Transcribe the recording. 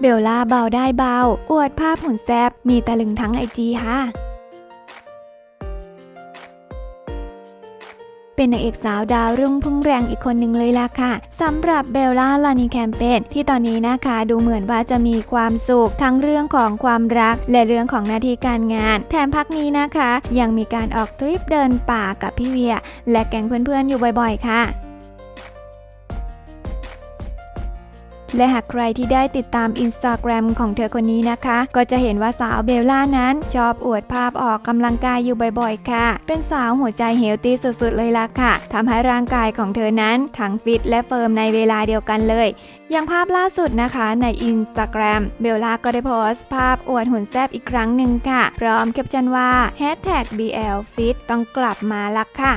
เบลล่าเบาได้เบา อวดภาพหุ่นแซบมีตะลึงทั้งไอจีค่ะเป็นนางเอกสาวดาวรุ่งพุ่งแรงอีกคนหนึ่งเลยล่ะค่ะสำหรับเบลล่าลานีแคมเปญที่ตอนนี้นะคะดูเหมือนว่าจะมีความสุขทั้งเรื่องของความรัก และเรื่องของหน้าที่การงาน แถมพักนี้นะคะ ยังมีการออกทริปเดินป่ากับพี่เวีย และแก๊งเพื่อนๆอยู่บ่อยๆ ค่ะ และหากใครที่ได้ติดตามอินสตาแกรมของเธอคนนี้นะคะ ก็จะเห็นว่าสาวเบลล่านั้น ชอบอวดภาพออกกำลังกายอยู่บ่อยๆ ค่ะ เป็นสาวหัวใจเฮลตี้สุดๆเลยล่ะค่ะทำให้ร่างกายของเธอนั้นทั้งฟิตและเฟิร์มในเวลาเดียวกันเลยอย่างภาพล่าสุดนะคะในอินสตาแกรมเบลล่าก็ได้โพสต์ ภาพอวดหุ่นแซบอีกครั้งหนึ่งค่ะ พร้อมแคปชั่นว่า BL Fit ต้องกลับมาลักค่ะ